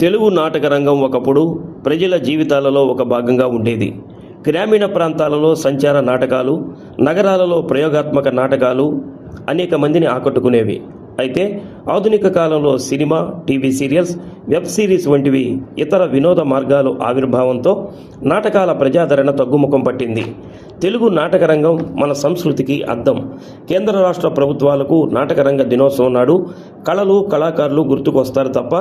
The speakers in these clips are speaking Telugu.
తెలుగు నాటక రంగం ఒకప్పుడు ప్రజల జీవితాలలో ఒక భాగంగా ఉండేది. గ్రామీణ ప్రాంతాలలో సంచార నాటకాలు నగరాలలో ప్రయోగాత్మక నాటకాలు అనేక మందిని ఆకట్టుకునేవి. అయితే ఆధునిక కాలంలో cinema TV serials web series వంటివి ఇతర వినోద మార్గాలు ఆవిర్భావంతో నాటకాల ప్రజాదరణ తగ్గుముఖం పట్టింది. తెలుగు నాటక రంగం మన సంస్కృతికి అద్దం. కేంద్ర రాష్ట్ర ప్రభుత్వాలకు నాటకరంగ దినోత్సవం నాడు కళలు కళాకారులు గుర్తుకొస్తారు తప్ప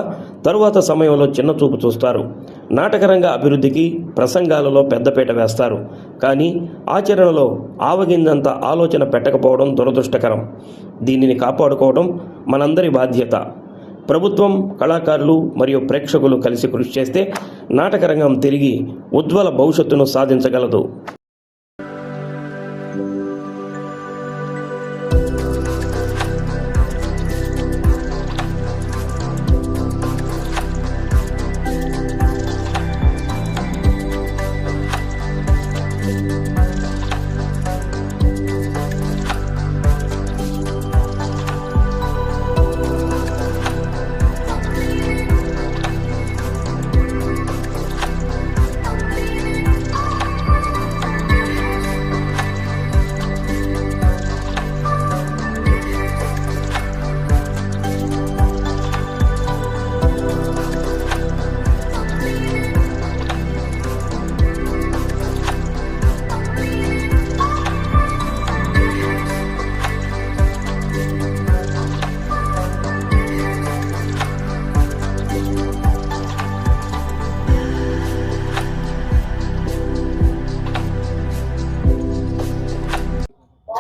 తరువాత సమయంలో చిన్న చూపు చూస్తారు. నాటకరంగ అభివృద్ధికి ప్రసంగాలలో పెద్దపీట వేస్తారు. కానీ ఆచరణలో ఆవగిందంత ఆలోచన పెట్టకపోవడం దురదృష్టకరం. దీనిని కాపాడుకోవడం మనందరి బాధ్యత. ప్రభుత్వం కళాకారులు మరియు ప్రేక్షకులు కలిసి కృషి చేస్తే నాటకరంగం తిరిగి ఉజ్వల భవిష్యత్తును సాధించగలదు.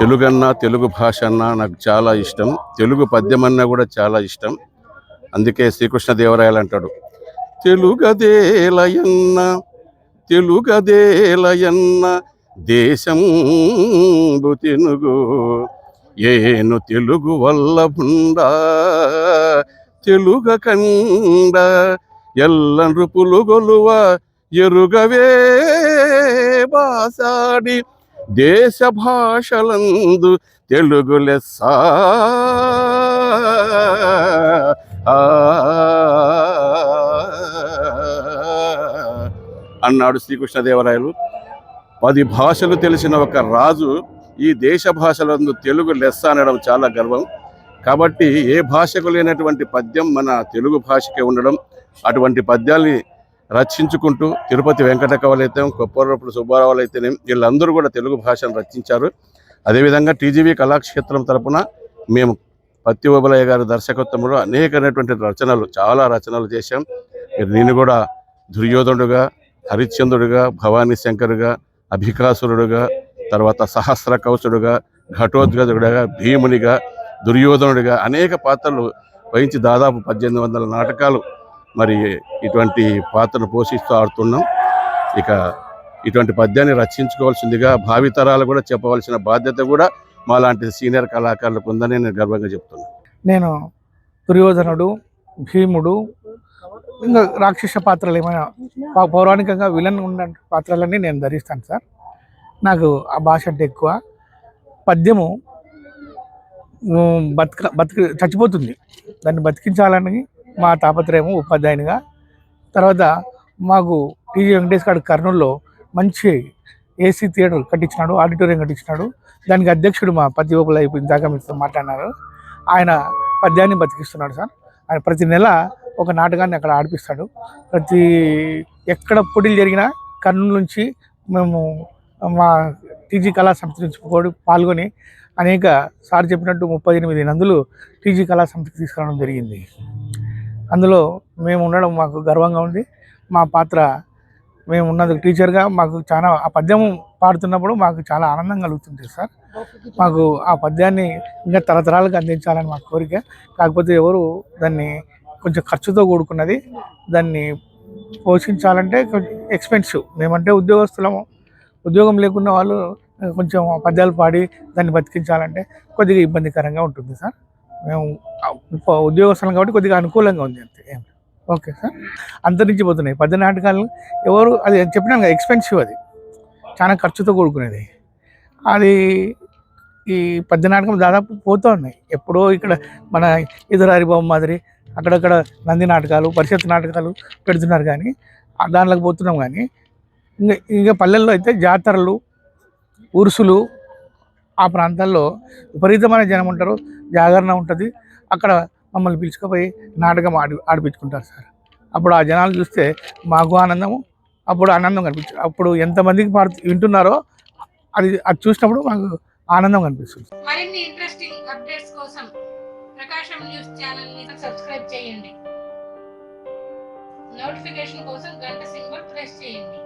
తెలుగు అన్నా తెలుగు భాష అన్నా నాకు చాలా ఇష్టం. తెలుగు పద్యం అన్నా కూడా చాలా ఇష్టం. అందుకే శ్రీకృష్ణదేవరాయలు అంటాడు తెలుగదేలయన్న తెలుగదేలయన్న దేశం తినుగు ఏను తెలుగు వల్ల ఉండా తెలుగ కండ ఎల్ల నృపులు గొలువ ఎరుగవే బాసాడి దేశ భాషలందు తెలుగు లెస్స ఆ, అన్నాడు శ్రీకృష్ణదేవరాయలు. పది భాషలు తెలిసిన ఒక రాజు ఈ దేశ భాషలందు తెలుగు లెస్స అనడం చాలా గర్వం. కాబట్టి ఏ భాషకు లేనటువంటి పద్యం మన తెలుగు భాషకే ఉండడం అటువంటి పద్యాల్ని రచించుకుంటూ తిరుపతి వెంకట కవలైతే కొప్పరపుడు సుబ్బారావు వీళ్ళందరూ కూడా తెలుగు భాషను రచించారు అదేవిధంగా టీజీవీ కళాక్షేత్రం తరపున మేము పత్తి ఓబలయ్య గారి దర్శకత్వంలో అనేకమైనటువంటి రచనలు చాలా రచనలు చేశాం. మీరు నేను కూడా దుర్యోధనుడుగా హరిశ్చంద్రుడుగా భవానీ శంకరుగా అభికాసురుడుగా తర్వాత సహస్ర కౌసుడుగా ఘటోద్గదుడుగా భీమునిగా దుర్యోధనుడిగా అనేక పాత్రలు వహించి దాదాపు పద్దెనిమిది వందల నాటకాలు మరి ఇటువంటి పాత్రను పోషిస్తూ ఆడుతున్నాం. ఇక ఇటువంటి పద్యాన్ని రచించుకోవాల్సిందిగా భావితరాలు కూడా చెప్పవలసిన బాధ్యత కూడా మా లాంటి సీనియర్ కళాకారులకు ఉందని నేను గర్వంగా చెప్తున్నాను. నేను దుర్యోధనుడు భీముడు ఇంకా రాక్షస పాత్రలు ఏమైనా పౌరాణికంగా విలన్ ఉన్న పాత్రలన్నీ నేను ధరిస్తాను సార్. నాకు ఆ భాష అంటే ఎక్కువ. పద్యము బతక బతికి చచ్చిపోతుంది. దాన్ని బతికించాలని మా తాపత్రయము ఉపాధ్యాయునిగా. తర్వాత మాకు టీజీ వెంకటేష్ గారు కర్నూలులో మంచి ఏసీ థియేటర్ కట్టించినాడు ఆడిటోరియం కట్టించినాడు. దానికి అధ్యక్షుడు మా పతి ఒకళ్ళు అయిపోయింది దాకా మీతో మాట్లాడినారు. ఆయన పద్యాన్ని బతికిస్తున్నాడు సార్. ఆయన ప్రతి నెల ఒక నాటకాన్ని అక్కడ ఆడిపిస్తాడు. ప్రతి ఎక్కడ పోటీలు జరిగినా కర్నూలు నుంచి మేము మా టీజీ కళా సమితి నుంచి పాల్గొని అనేక సార్ చెప్పినట్టు ముప్పై ఎనిమిది నందులు టీజీ కళా సంస్థకి తీసుకురావడం జరిగింది. అందులో మేము ఉండడం మాకు గర్వంగా ఉంది. మా పాత్ర మేము ఉన్నందుకు టీచర్గా మాకు చాలా ఆ పద్యం పాడుతున్నప్పుడు మాకు చాలా ఆనందం కలుగుతుంది సార్. మాకు ఆ పద్యాన్ని ఇంకా తరతరాలకు అందించాలని మా కోరిక. కాకపోతే ఎవరు దాన్ని కొంచెం ఖర్చుతో కూడుకున్నది దాన్ని పోషించాలంటే కొంచెం ఎక్స్పెన్సివ్ మేమంటే ఉద్యోగస్తులము. ఉద్యోగం లేకున్న వాళ్ళు కొంచెం ఆ పద్యాలు పాడి దాన్ని బతికించాలంటే కొద్దిగా ఇబ్బందికరంగా ఉంటుంది సార్. మేము ఆ ఉద్యోగస్తులం కాబట్టి కొద్దిగా అనుకూలంగా ఉంది అంతే ఓకే సార్. అంతరించిపోతున్నాయి. పద్య నాటకాలు ఎవరు అది చెప్పినాను కదా ఎక్స్పెన్సివ్ అది. చాలా ఖర్చుతో కూడుకునేది. అది ఈ పద్య నాటకం దాదాపు పోతూ ఉన్నాయి. ఎప్పుడో ఇక్కడ మన ఇతర హరిబాబు మాదిరి అక్కడక్కడ నంది నాటకాలు పరిషత్ నాటకాలు పెడుతున్నారు కానీ దానిలోకి దాంట్లోకి పోతున్నాం కానీ ఇంకా ఇంకా పల్లెల్లో అయితే జాతరలు ఉరుసులు ఆ ప్రాంతాల్లో విపరీతమైన జనం ఉంటారు జాగరణ ఉంటుంది. అక్కడ మమ్మల్ని పిలుచుకుపోయి నాటకం ఆడి ఆడిపించుకుంటారు సార్. అప్పుడు ఆ జనాలు చూస్తే మాకు ఆనందము అప్పుడు ఆనందం కనిపించదు అప్పుడు ఎంతమందికి పాడు వింటున్నారో అది అది చూసినప్పుడు మాకు ఆనందం కనిపిస్తుంది. మరిన్ని ఇంట్రెస్టింగ్ అప్డేట్స్ కోసం ప్రకాశం న్యూస్ ఛానల్ని సబ్స్క్రైబ్ చేయండి. నోటిఫికేషన్ కోసం గంట సింబల్ ప్రెస్ చేయండి.